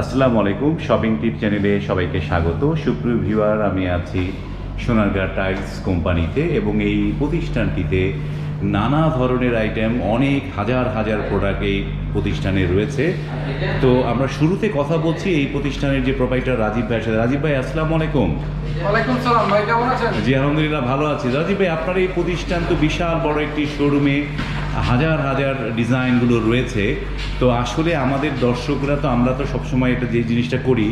আসসালামু আলাইকুম শপিং টিপ চ্যানেলে সবাইকে স্বাগত। সুপ্রিয় ভিউয়ার আমি আছি সোনারগাঁ টাইলস কোম্পানিতে এবং এই প্রতিষ্ঠানটিতে নানা ধরনের আইটেম অনেক হাজার হাজার প্রোডাক্ট এই প্রতিষ্ঠানে রয়েছে। তো আমরা শুরুতে কথা বলছি এই প্রতিষ্ঠানের যে প্রোপাইটার রাজীব ভাইয়ের সাথে। রাজীব ভাই আসসালামু আলাইকুম। ভাই জি আলহামদুলিল্লাহ ভালো আছি। রাজীব ভাই আপনার এই প্রতিষ্ঠান তো বিশাল বড় একটি শোরুমে হাজার হাজার ডিজাইনগুলো রয়েছে, তো আসলে আমাদের দর্শকরা তো আমরা তো সবসময় এটা যে জিনিসটা করি,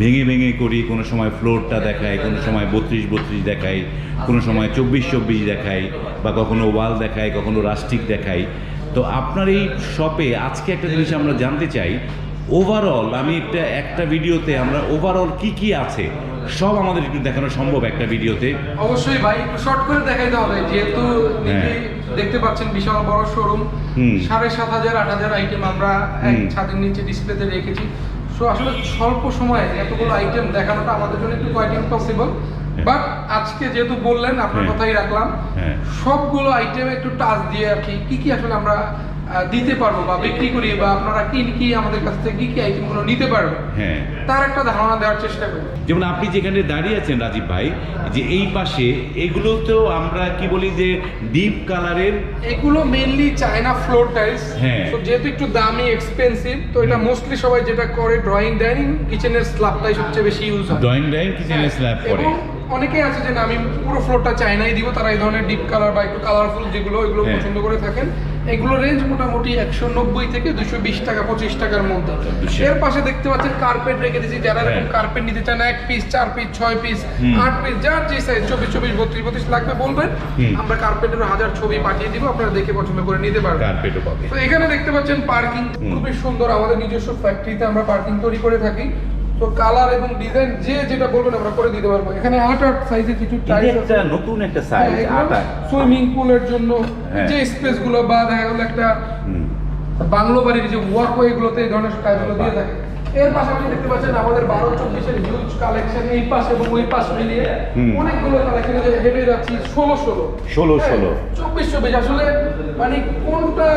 ভেঙে ভেঙে করি, কোনো সময় ফ্লোরটা দেখায় কোনো সময় বত্রিশ বত্রিশ দেখাই, কোনো সময় চব্বিশ চব্বিশ দেখাই, বা কখনো ওয়াল দেখায় কখনো রাস্টিক দেখাই। তো আপনার এই শপে আজকে একটা জিনিস আমরা জানতে চাই ওভারঅল আমি একটা একটা ভিডিওতে আমরা ওভারঅল কি কি আছে সব আমাদের একটু দেখানো সম্ভব একটা ভিডিওতে অবশ্যই ভাই একটু শর্ট করে দেখাইতে হবে যেহেতু হ্যাঁ। দেখতে পাচ্ছেন বিশাল বড় শোরুম। সাড়ে সাত হাজার আট হাজার আইটেম আমরা এক ছাদের নিচে ডিসপ্লেতে রেখেছি সো আসলে স্বল্প সময়ে এতগুলো আইটেম দেখানোটা আমাদের জন্য একটু কোয়াইট ইম্পসিবল বাট আজকে যেহেতু বললেন আপনার হ্যাঁ। কথাই রাখলাম হ্যাঁ। সবগুলো আইটেম একটু টাচ দিয়ে আর কি কি কি আসলে আমরা দিতে পারব বা বিক্রি করি বা আপনারা কি কি আমাদের কাছ থেকে কি কি আইটেমগুলো নিতে পারবেন হ্যাঁ। তার একটা ধারণা দেওয়ার চেষ্টা করি যেমন আপনি যেখানে দাঁড়িয়ে আছেন রাজীব ভাই যে এই পাশে এগুলো তো আমরা কি বলি যে ডিপ কালারের এগুলো মেইনলি চায়না ফ্লোর টাইলস হ্যাঁ। তো যেহেতু একটু দামি এক্সপেন্সিভ তো এটা মোস্টলি সবাই যেটা করে ড্রয়িং ডাইনিং কিচেনের স্ল্যাবটাই সবচেয়ে বেশি ইউজ হয়। ড্রয়িং ডাইন কিচেনের স্ল্যাব করে। অনেকেই আছে যে না আমি পুরো ফ্লোরটা চাইনাই দিব তারা এই ধরনের ডিপ কালার বা একটু কালারফুল যেগুলো এগুলো হ্যাঁ। পছন্দ করে থাকেন। এগুলো রেঞ্জ মোটামুটি একশো নব্বই থেকে দুশো বিশ টাকা পঁচিশ টাকার মধ্যে। এর পাশে দেখতে পাচ্ছেন কার্পেট রেখে দিয়েছি যারা এরকম হ্যাঁ। কার্পেট নিতে চান এক পিস চার পিস ছয় পিস আট পিস যার যে সাইজ চব্বিশ চব্বিশ বত্রিশ বত্রিশ লাগবে বলবেন। আমরা কার্পেটের হাজার ছবি পাঠিয়ে দিব আপনারা দেখে পছন্দ করে নিতে পারবেন। কার্পেটও পাবে তো এখানে দেখতে পাচ্ছেন পার্কিং খুবই সুন্দর আমাদের নিজস্ব ফ্যাক্টরিতে আমরা পার্কিং তৈরি করে থাকি। তো কালার এবং ডিজাইন যে যেটা বলবেন আমরা করে দিতে পারব। এখানে আট আট সাইজের কিছু টাইলস একটা নতুন একটা সাইজ আট সুইমিং পুলের জন্য। হ্যাঁ। যে স্পেসগুলো বা দেখা গেলো একটা বাংলো বাড়ির যে ওয়ার্কওয়ে গুলোতে এই ধরনের টাইপগুলো দিয়ে থাকে। এর পাশাপাশি দেখতে পাচ্ছেন আমাদের বারো চব্বিশের হিউজ কালেকশন এই পাশে এবং ওই পাশ মিলিয়ে অনেকগুলো কালেকশন হেঁটে যাচ্ছি ষোলো ষোলো। ষোলো ষোলো। চব্বিশ চব্বিশ। আসলে মানে কোনটা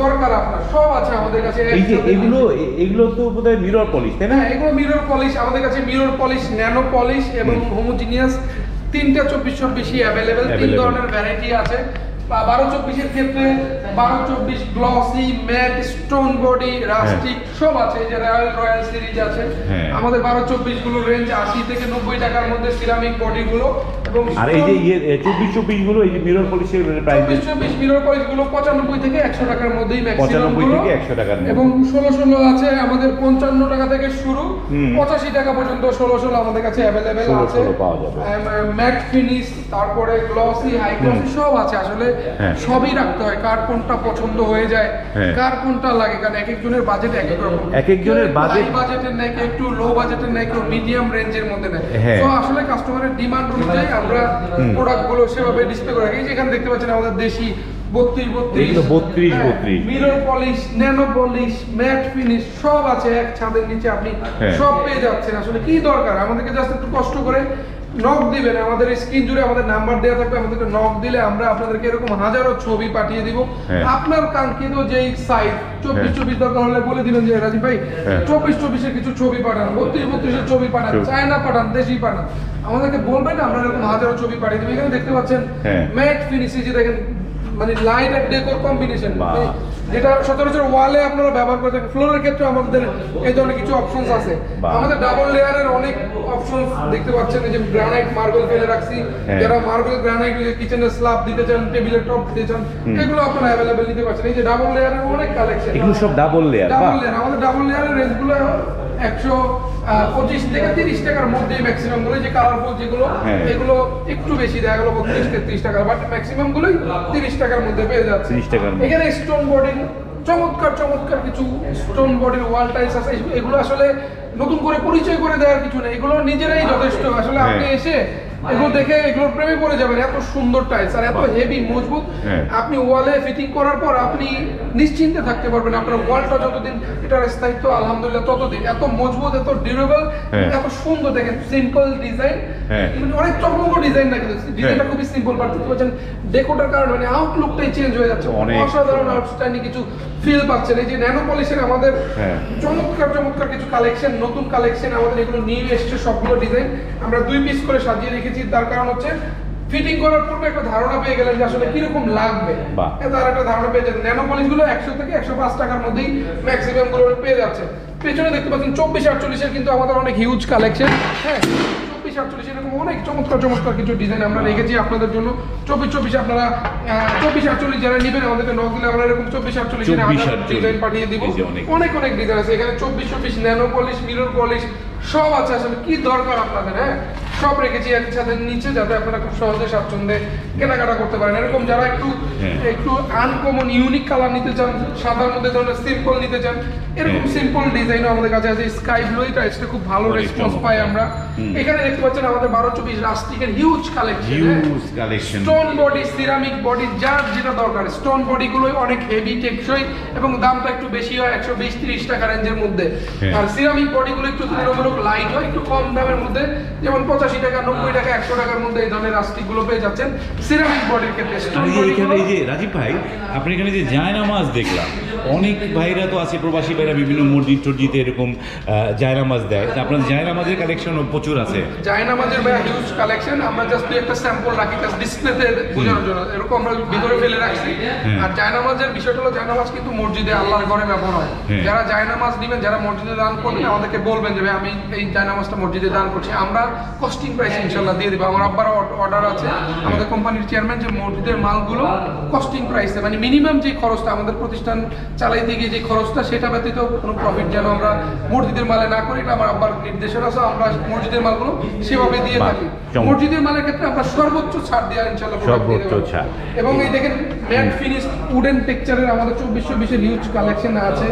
দরকার আপনার? সব আছে আমাদের কাছে। এই যে এগুলো এগুলো তো বোধহয় মিরর পলিশ তাই না? হ্যাঁ এগুলো মিরর পলিশ আমাদের কাছে মিরর পলিশ ন্যানো পলিশ এবং হোমোজিনিয়াস তিনটা চব্বিশ চব্বিশই অ্যাভেলেবেল তিন ধরনের ভ্যারাইটি আছে। বারো চব্বিশের ক্ষেত্রে বারো চব্বিশ glossy matte stone body rustic সব আছে যে রয়্যাল রয়্যাল সিরিজ আছে। হ্যাঁ। আমাদের বারো চব্বিশগুলো রেঞ্জ আশি থেকে নব্বই টাকার মধ্যে সিরামিক বডি গুলো এবং আর এই যে ইয়ে চব্বিশ চব্বিশগুলো এই যে মিরর পলিশের প্রাইস চব্বিশ চব্বিশ মিরর পলিশগুলো পঁচানব্বই থেকে একশো টাকার মধ্যেই পঁচানব্বই থেকে একশো টাকার এবং ষোলো ষোলো আছে আমাদের পঞ্চান্ন টাকা থেকে শুরু। পঁচাশি টাকা পর্যন্ত ষোলো ষোলো আমাদের কাছে অ্যাভেলেবেল আছে। 16 পাওয়া যাবে। ম্যাট ফিনিশ তারপরে গ্লসি হাই গ্লসি সব আছে। আসলে। সবই রাখতে হয়। কার কোনটা পছন্দ হয়ে যায় হ্যাঁ। কার কোনটা লাগে কারণ এক একজনের বাজেট এক এক রকম। এক একজনের budget- বাজেটের নেয় কেউ একটু লো বাজেটের নেয় কেউ মিডিয়াম রেঞ্জের মধ্যে নেয়। হ্যাঁ। তো আসলে কাস্টমারের ডিমান্ড অনুযায়ী আমরা। প্রোডাক্টগুলো সেভাবে ডিসপ্লে করে রাখি। যেখানে দেখতে পাচ্ছেন আমাদের দেশি বত্রিশ বত্রিশ। এগুলো 32, 32 mirror polish nano polish matte finish সব আছে এক ছাদের নিচে আপনি হ্যাঁ। সব পেয়ে যাচ্ছেন। আসলে কি দরকার? আমাদেরকে জাস্ট একটু কষ্ট করে নক দিবেন আমাদের স্ক্রিন জুড়ে আমাদের নাম্বার দেওয়া থাকবে আমাদেরকে নক দিলে আমরা আপনাদেরকে এরকম হাজারো ছবি পাঠিয়ে দিব হ্যাঁ। আপনার কাঙ্ক্ষিত যেই সাইজ চব্বিশ হ্যাঁ। চব্বিশ দরকার হলে বলে দিবেন যে রাজীব ভাই হ্যাঁ। চব্বিশ চব্বিশের কিছু ছবি পাঠান বত্রিশ বত্রিশের ছবি পাঠান চায়না পাঠান দেশি পাঠান আমাদেরকে বলবেন আমরা এরকম হাজারো ছবি পাঠিয়ে দেবো এখানে দেখতে পাচ্ছেন। ম্যাট ফিনিশে যে দেখেন মানে লাইট আর ডেকোর কম্বিনেশন। যেটা সচরাচর ওয়ালে আপনারা ব্যবহার করে থাকেন। ফ্লোরের ক্ষেত্রে আমাদের এই ধরনের কিছু অপশনস আছে। আমাদের ডাবল লেয়ারের অনেক অপশন দেখতে পাচ্ছেন। এই যে গ্রানাইট মার্বেল ফেলে রাখছি। হ্যাঁ। যারা মার্বেল গ্রানাইট কিচেনের স্ল্যাব দিতে চান টেবিলের টপ দিতে চান এগুলো আপনারা অ্যাভেলেবেল নিতে পারছেন। এই যে ডাবল লেয়ারের অনেক কালেকশন এগুলো সব ডাবল লেয়ার ডাবল লেয়ার আমাদের ডাবল লেয়ারের রেঞ্জগুলো একশো পঁচিশ থেকে তিরিশ টাকার মধ্যে ম্যাক্সিমামগুলো যে কালারফুল যেগুলো হ্যাঁ। এগুলো একটু বেশি দেখা গেলো বত্রিশ তেত্রিশ টাকার বাট ম্যাক্সিমাম গুলোই তিরিশ টাকার মধ্যে পেয়ে যাচ্ছে 30 টাকার এখানে স্টোন বডি চমৎকার চমৎকার কিছু স্টোন বডির ওয়াল টাইলস আছে এগুলো আসলে নতুন করে পরিচয় করে দেওয়ার কিছু নেই এগুলো নিজেরাই যথেষ্ট আসলে আপনি হ্যাঁ। এসে এগুলো দেখে এগুলোর প্রেমে পড়ে যাবেন এত সুন্দর টাইলস আর এত হেভি মজবুত হ্যাঁ। আপনি ওয়ালে ফিটিং করার পর আপনি নিশ্চিন্তে থাকতে পারবেন আপনার ওয়ালটা যতদিন এটার স্থায়িত্ব আলহামদুলিল্লাহ ততদিন এত মজবুত এত ডিউরেবল হ্যাঁ। এত সুন্দর দেখেন সিম্পল ডিজাইন হ্যাঁ। অনেক চকমক ডিজাইন না কিন্তু ডিজাইনটা খুবই সিম্পল বাট দেখতে পাচ্ছেন ডেকোটার কারণে মানে আউটলুকটাই চেঞ্জ হয়ে যাচ্ছে অসাধারণ। আউটস্ট্যান্ডিং কিছু ফিল পাচ্ছেন এই যে ন্যানো পলিশের আমাদের হ্যাঁ। চমৎকার চমৎকার কিছু কালেকশন নতুন কালেকশন আমাদের এগুলো নিয়ে এসছে সবগুলো ডিজাইন আমরা দুই পিস করে সাজিয়ে রেখেছি তার কারণ হচ্ছে ফিটিং করার পূর্বে একটা ধারণা পেয়ে গেলেন যে আসলে কীরকম লাগবে। তার একটা ধারণা পেয়ে যাবেন ন্যানো পলিশগুলো একশো থেকে একশো পাঁচ টাকার মধ্যেই ম্যাক্সিমামগুলো পেয়ে যাচ্ছে। পেছনে দেখতে পাচ্ছেন চব্বিশ আটচল্লিশের কিন্তু আমাদের অনেক হিউজ কালেকশন হ্যাঁ চব্বিশ আটচল্লিশ এরকম অনেক চমৎকার চমৎকার কিছু ডিজাইন আমরা রেখেছি আপনাদের জন্য। চব্বিশ চব্বিশ আপনারা চব্বিশ আটচল্লিশ যারা নেবেন আমাদেরকে নক দিলে আমরা এরকম চব্বিশ আটচল্লিশ ডিজাইন পাঠিয়ে দিব। অনেক। অনেক অনেক ডিজাইন আছে। এখানে চব্বিশ চব্বিশ ন্যানো পলিশ মিরর পলিশ সব আছে। আসলে কি দরকার আপনাদের হ্যাঁ? সব রেখেছি একসাথে নিচে যাতে আপনারা খুব সহজে স্বাচ্ছন্দ্যে কেনাকাটা করতে পারেন। এরকম যারা একটু হ্যাঁ। একটু আনকমন ইউনিক কালার নিতে চান সাদার মধ্যে ধরনের সিম্পল নিতে চান এরকম হ্যাঁ। সিম্পল ডিজাইনও আমাদের কাছে আছে। স্কাই ব্লু এটা এটা খুব ভালো রেসপন্স। পাই আমরা। এখানে দেখতে পাচ্ছেন আমাদের বারো চব্বিশ রাস্টিকের huge collection huge collection stone body ceramic body যার যেটা দরকার। স্টোন বডি গুলোই অনেক হেভি টেকসই এবং দামটা একটু বেশি হয় একশো বিশ তিরিশ টাকা রেঞ্জের মধ্যে। হ্যাঁ। আর সিরামিক বডি গুলো একটু তুলনামূলক লাইট হয় একটু কম দামের মধ্যে। যেমন পঁচাশি টাকা নব্বই টাকা একশো টাকার মধ্যে এই ধরনের রাস্টিকগুলো পেয়ে যাচ্ছেন সিরামিক বডির ক্ষেত্রে। স্টোন এখানে এই যে রাজীব ভাই আপনি এখানে যে জায়নামাজ দেখলাম অনেক ভাইরা তো আছে প্রবাসী ভাইরা বিভিন্ন মসজিদ টসজিদে এরকম জায়নামাজ দেয়। আপনার জায়নামাজের কালেকশনও প্রচুর আছে। জায়নামাজের ভাই হিউজ কালেকশন আমরা জাস্ট একটা স্যাম্পল রাখি জাস্ট ডিসপ্লেতে বোঝানোর জন্য। এরকম আমরা ভিতরে ফেলে রাখছি। হ্যাঁ। আর জায়নামাজের বিষয়টা হলো জায়নামাজ কিন্তু মসজিদে আল্লাহর ঘরে ব্যবহার হয়। হ্যাঁ। যারা জায়নামাজ দিবেন যারা মসজিদে দান করবেন আমাদেরকে বলবেন যে ভাই আমি এই জায়নামাজটা মসজিদে দান করছি। আমরা কস্টিং প্রাইস ইনশাল্লাহ দিয়ে দিব। আমার আব্বার অর্ডার আছে। আমাদের কোম্পানির চেয়ারম্যান যে মসজিদের মালগুলো কস্টিং প্রাইসে মানে মিনিমাম যে খরচটা আমাদের প্রতিষ্ঠান চালাইতে গিয়ে যে খরচটা সেটা ব্যতীত কোনো প্রফিট যেন আমরা মসজিদের মালে না করি এটা আমার আব্বার নির্দেশনা। আছে আমরা মসজিদের মালগুলো সেভাবে দিয়ে থাকি। মসজিদের মালের ক্ষেত্রে আমরা সর্বোচ্চ ছাড় দেওয়া ইনশাল্লাহ সর্বোচ্চ ছাড়। এবং এই দেখেন ম্যাট ফিনিশ উডেন টেক্সচারের আমাদের চব্বিশশো বিশের হিউজ কালেকশন আছে।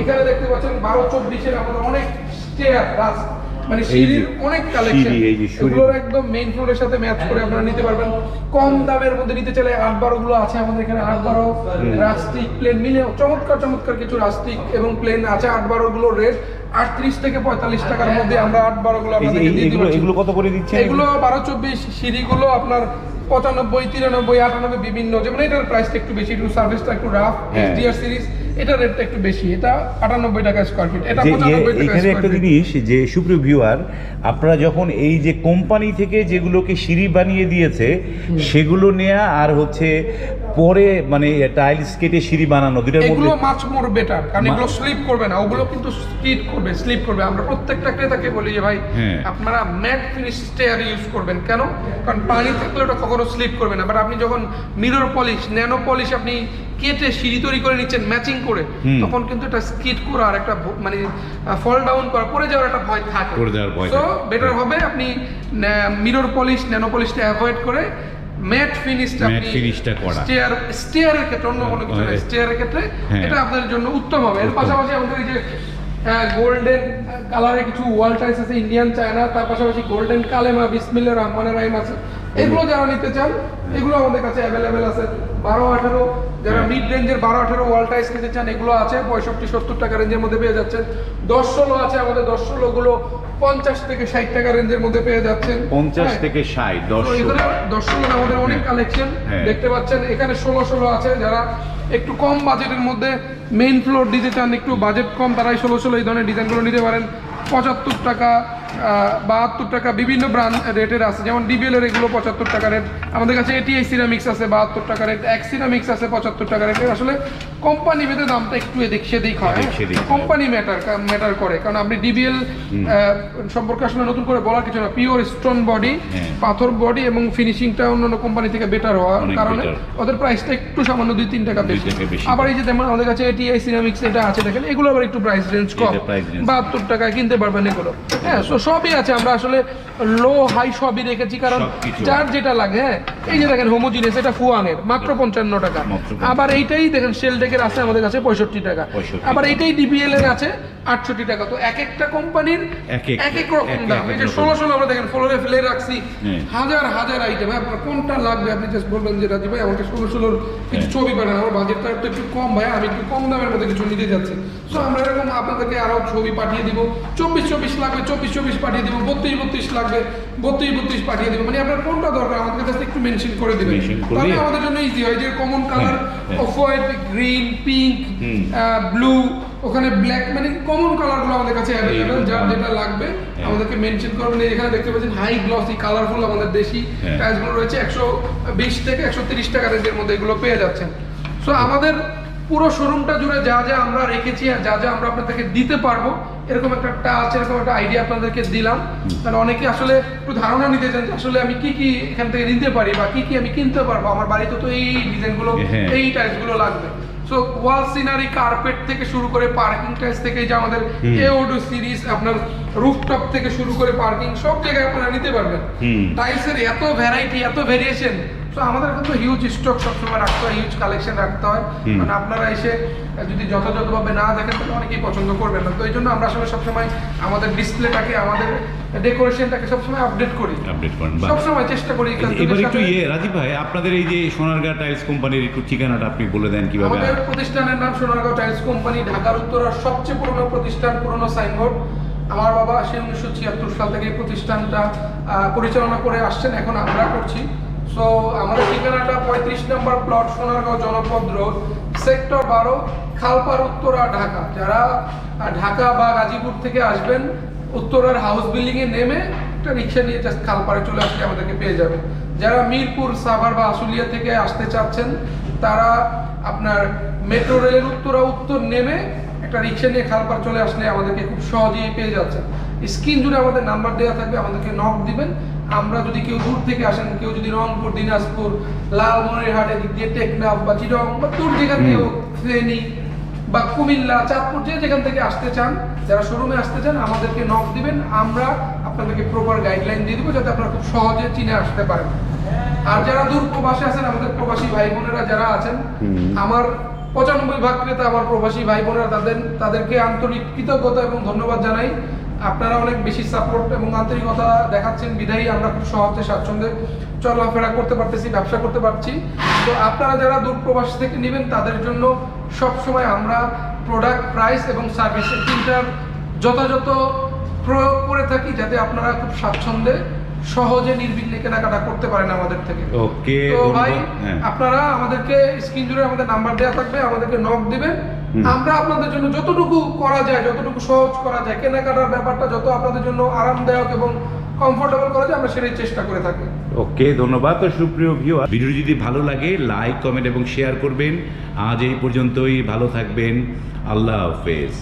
এখানে দেখতে পাচ্ছেন বারো চব্বিশের আমাদের অনেক স্টেয়ার রাস মানে সিঁড়ির অনেক কালেকশন। এগুলোর একদম মেইন ফ্লোরের সাথে ম্যাচ করে আপনারা নিতে পারবেন। কম দামের মধ্যে নিতে চাইলে আট বারো গুলো আছে আমাদের এখানে আট বারো রাস্টিক প্লেন মিলে চমৎকার চমৎকার কিছু রাস্টিক এবং প্লেন আছে। আট বারো গুলো রেট আটত্রিশ থেকে পঁয়তাল্লিশ টাকার মধ্যে আমরা আট বারো গুলো এগুলো কত করে দিচ্ছেন? এগুলো বারো চব্বিশ সিঁড়িগুলো আপনার পঁচানব্বই তিরানব্বই আটানব্বই বিভিন্ন যেমন এটার প্রাইসটা একটু বেশি একটু সার্ভিসটা একটু রাফ। এইচডিআর সিরিজ এটার রেটটা একটু বেশি এটা আটানব্বই টাকা স্কোয়ার ফিট এটা যে পঁচানব্বই এ- টাকা এখানে একটা জিনিস যে সুপ্রিয় ভিউয়ার আপনারা যখন এই যে কোম্পানি থেকে যেগুলোকে সিঁড়ি বানিয়ে দিয়েছে সেগুলো নেয়া আর হচ্ছে পরে মানে টাইলস কেটে সিঁড়ি বানানো দুটার এগুলো মাছ মোর বেটার কারণ এগুলো স্লিপ করবে না ওগুলো কিন্তু স্কিড করবে স্লিপ করবে। আমরা প্রত্যেকটা ক্রেতাকে বলি যে ভাই হ্যাঁ। আপনারা ম্যাট ফিনিশ স্টেয়ার ইউজ করবেন। কেন? কারণ পানি থাকলে ওটা কখনো স্লিপ করবে না। বাট আপনি যখন মিরর পলিশ ন্যানো পলিশ আপনি কেটে সিঁড়ি তৈরি করে নিচ্ছেন ম্যাচিং করে তখন কিন্তু এটা স্কিড আর একটা মানে ফল ডাউন করা পড়ে যাওয়ার একটা ভয় থাকে। তো বেটার হবে আপনি মিরর পলিশ ন্যানো পলিশটা অ্যাভয়েড করে ম্যাট ফিনিশটা Matte আপনি finish টা করা। স্টেয়ার স্টেয়ারের ক্ষেত্রে অন্য কোনো কিছু না হ্যাঁ। স্টেয়ারের ক্ষেত্রে হ্যাঁ। এটা আপনাদের জন্য উত্তম হবে। এর পাশাপাশি আমাদের এই যে গোল্ডেন কালারের কিছু ওয়াল টাইলস আছে ইন্ডিয়ান চায়না তার পাশাপাশি গোল্ডেন কালেমা বিসমিল্লা রহমানের রাহিম আছে। এগুলো যারা নিতে চান এগুলো আমাদের কাছে অ্যাভেলেবেল আছে। বারো আঠারো যারা হ্যাঁ। মিড রেঞ্জের বারো আঠারো ওয়াল টাইলস নিতে চান এগুলো আছে। পঁয়ষট্টি সত্তর টাকা রেঞ্জের মধ্যে পেয়ে যাচ্ছেন। দশ ষোলো আছে আমাদের। দশ ষোলো গুলো পঞ্চাশ থেকে ষাট টাকা রেঞ্জের মধ্যে পেয়ে যাচ্ছেন পঞ্চাশ হ্যাঁ। থেকে ষাট দর্শক আমাদের অনেক হ্যাঁ। কালেকশন হ্যাঁ। দেখতে পাচ্ছেন এখানে ষোলো ষোলো আছে যারা একটু কম বাজেটের মধ্যে মেইন ফ্লোর দিতে চান একটু বাজেট কম তারাই ষোলো ষোলো এই ধরনের ডিজাইনগুলো নিতে পারেন পঁচাত্তর টাকা বাহাত্তর টাকা বিভিন্ন ব্রান্ড রেটের আছে। যেমন ডিবিএল এর এগুলো পঁচাত্তর টাকা রেট আমাদের কাছে এটিআই সিরামিক্স আছে বাহাত্তর টাকা রেট এক্স সিরামিক্স আছে পঁচাত্তর টাকা রেট আসলে কোম্পানি ভেদে দামটা একটু এদিক সেদিক হয়। কোম্পানি ম্যাটার ম্যাটার করে। কারণ আপনি ডিবিএল সম্পর্কে আসলে নতুন করে বলার কিছু না। Pure stone body. পাথর বডি এবং ফিনিশিংটা অন্যান্য কোম্পানি থেকে বেটার হওয়ার কারণে ওদের প্রাইসটা একটু সামান্য দুই তিন টাকা বেশি। আবার এই যে যেমন আমাদের কাছে এটিআই সিরামিক্স এটা আছে দেখেন এগুলো আবার একটু প্রাইস রেঞ্জ কম। বাহাত্তর টাকায় কিনতে পারবেন এগুলো। হ্যাঁ সবই আছে আমরা আসলে লো হাই সবই রেখেছি কারণ যার যেটা লাগে হ্যাঁ এই যে দেখেন হোমোজিনিয়াস এটা ফুয়াংয়ের মাত্র পঞ্চান্ন টাকা। আবার এইটাই দেখেন সেল ডেকের আছে আমাদের কাছে পঁয়ষট্টি টাকা। আবার এইটাই ডিবিএল এর আছে আটষট্টি টাকা। তো এক একটা কোম্পানির এক এক- রকম দাম। এই যে ষোলো ষোলো আমরা দেখেন ফ্লোরে ফেলে রাখছি। হ্যাঁ। হাজার হাজার আইটেম আপনার কোনটা লাগবে? আপনি জাস্ট বলবেন যে রাজি ভাই আমাকে ষোলো ষোলোর কিছু হ্যাঁ। ছবি পাঠান আমার বাজেটটা একটু একটু কম ভাই। আমি একটু কম দামের মধ্যে কিছু নিতে যাচ্ছি। তো আমরা এরকম আপনাদেরকে আরও ছবি পাঠিয়ে দিব। চব্বিশ চব্বিশ লাগবে চব্বিশ চব্বিশ পাঠিয়ে দিব। বত্রিশ বত্রিশ লাগবে বত্রিশ বত্রিশ পাঠিয়ে দিব। মানে আপনার কোনটা দরকার? আমাদের কাছে একটু মেনশন করে দিবেন। তাহলে আমাদের জন্য ইজি হয়। যে common colour. Off white green pink blue ওখানে ব্ল্যাক মানে কমন কালারগুলো আমাদের কাছে অ্যাভেলেবল যার হ্যাঁ। যেটা লাগবে হ্যাঁ। আমাদেরকে মেনশন করবেন এই এখানে দেখতে পাচ্ছেন হাই গ্লসি কালারফুল আমাদের দেশি হ্যাঁ। টাইলসগুলো রয়েছে একশো বিশ থেকে একশো তিরিশ টাকা রেঞ্জের মধ্যে এগুলো পেয়ে যাচ্ছেন সো আমাদের পুরো শোরুমটা জুড়ে যা যা আমরা রেখেছি আর যা যা আমরা আপনাদেরকে দিতে পারব এরকম একটা টাচ এরকম একটা আইডিয়া আপনাদেরকে দিলাম তাহলে অনেকে আসলে একটু ধারণা নিতে চান আসলে আমি কি কি এখান থেকে নিতে পারি বা কি কি আমি কিনতে পারব আমার বাড়িতে তো এই ডিজাইনগুলো হ্যাঁ। এই টাইলসগুলো লাগবে সো ওয়াল সিনারি কার্পেট থেকে শুরু করে পার্কিং টাইলস থেকে যে আমাদের। এওডো সিরিজ আপনার রুফটপ থেকে শুরু করে পার্কিং সব জায়গায় আপনারা নিতে পারবেন। টাইলসের এত ভ্যারাইটি এত ভেরিয়েশন তো আমাদের কিন্তু হিউজ স্টক সবসময় রাখতে হয় হিউজ কালেকশন রাখতে হয়। মানে আপনারা এসে যদি যথাযথভাবে না দেখেন তাহলে অনেকেই পছন্দ করবেন না। তো এই জন্য আমরা আসলে সবসময় আমাদের ডিসপ্লেটাকে আমাদের ডেকোরেশনটাকে সবসময় আপডেট করি। আপডেট করেন সবসময় চেষ্টা করি এবার একটু ইয়ে রাজীব ভাই আপনাদের এই যে সোনারগাঁ টাইলস কোম্পানির একটু ঠিকানাটা আপনি বলে দেন কীভাবে আমাদের প্রতিষ্ঠানের নাম সোনারগাঁও টাইলস কোম্পানি ঢাকার উত্তরার সবচেয়ে পুরনো প্রতিষ্ঠান পুরনো সাইনবোর্ড আমার বাবা সে উনিশশো ছিয়াত্তর সাল থেকে এই প্রতিষ্ঠানটা পরিচালনা করে আসছেন এখন আমরা করছি। সো আমাদের ঠিকানাটা পঁয়ত্রিশ নম্বর প্লট সোনারগাঁও জনপদ রোড সেক্টর বারো, খালপার, উত্তরা, ঢাকা। যারা ঢাকা বা গাজীপুর থেকে আসবেন, উত্তরার হাউস বিল্ডিং এ নেমে একটা রিক্সা নিয়ে জাস্ট খালপাড়ে চলে আসলে আমাদেরকে পেয়ে যাবেন। যারা মিরপুর, সাভার বা আশুলিয়া থেকে আসতে চাচ্ছেন, তারা আপনার মেট্রো রেলের উত্তরা উত্তর নেমে একটা রিক্সা নিয়ে খালপাড় চলে আসলে আমাদেরকে খুব সহজেই পেয়ে যাচ্ছেন। স্ক্রিন জুড়ে আমাদের নাম্বার দেওয়া থাকবে আমাদেরকে নক দিবেন। আমরা যদি কেউ দূর থেকে আসেন কেউ যদি রংপুর দিনাজপুর লালমনিরহাট এদিক দিয়ে টেকনাফ বা চিরং বা দূর যেখান থেকে ফেনী বা কুমিল্লা চাঁদপুর যে যেখান থেকে আসতে চান যারা শোরুমে আসতে চান আমাদেরকে নক দিবেন। আমরা আপনাদেরকে প্রপার গাইডলাইন দিয়ে দেবো যাতে আপনারা খুব সহজে চিনে আসতে পারেন। আর যারা দূর প্রবাসে আছেন আমাদের প্রবাসী ভাই বোনেরা যারা আছেন আমার পঁচানব্বই ভাগ ক্রেতা আমার প্রবাসী ভাই বোনেরা তাদের তাদেরকে আন্তরিক কৃতজ্ঞতা এবং ধন্যবাদ জানাই। আপনারা অনেক বেশি সাপোর্ট এবং আন্তরিকতা দেখাচ্ছেন। বিধায়ী আমরা খুব সহজে স্বাচ্ছন্দ্যে চলাফেরা করতে পারতেছি, ব্যবসা করতে পারছি। তো আপনারা যারা দূর প্রবাস থেকে নেবেন, তাদের জন্য সবসময় আমরা প্রোডাক্ট প্রাইস এবং সার্ভিস তিনটার যথাযথ প্রয়োগ করে থাকি, যাতে আপনারা খুব স্বাচ্ছন্দ্যে সহজে নির্বিঘ্নে কেনাকাটা করতে পারেন আমাদের থেকে। ওকে তো ভাই হ্যাঁ। আপনারা আমাদেরকে স্ক্রিন জুড়ে আমাদের নাম্বার দেওয়া থাকবে আমাদেরকে নক দিবেন। আমরা আপনাদের জন্য যতটুকু করা যায় যতটুকু সহজ করা যায় কেনাকাটার ব্যাপারটা যত আপনাদের জন্য আরামদায়ক এবং কমফোর্টেবল করা যায় আমরা সেটাই চেষ্টা করে থাকি। ওকে ধন্যবাদ তো সুপ্রিয় ভিউ ভিডিও যদি ভালো লাগে লাইক কমেন্ট এবং শেয়ার করবেন। আজ এই পর্যন্তই ভালো থাকবেন। আল্লাহ হাফেজ।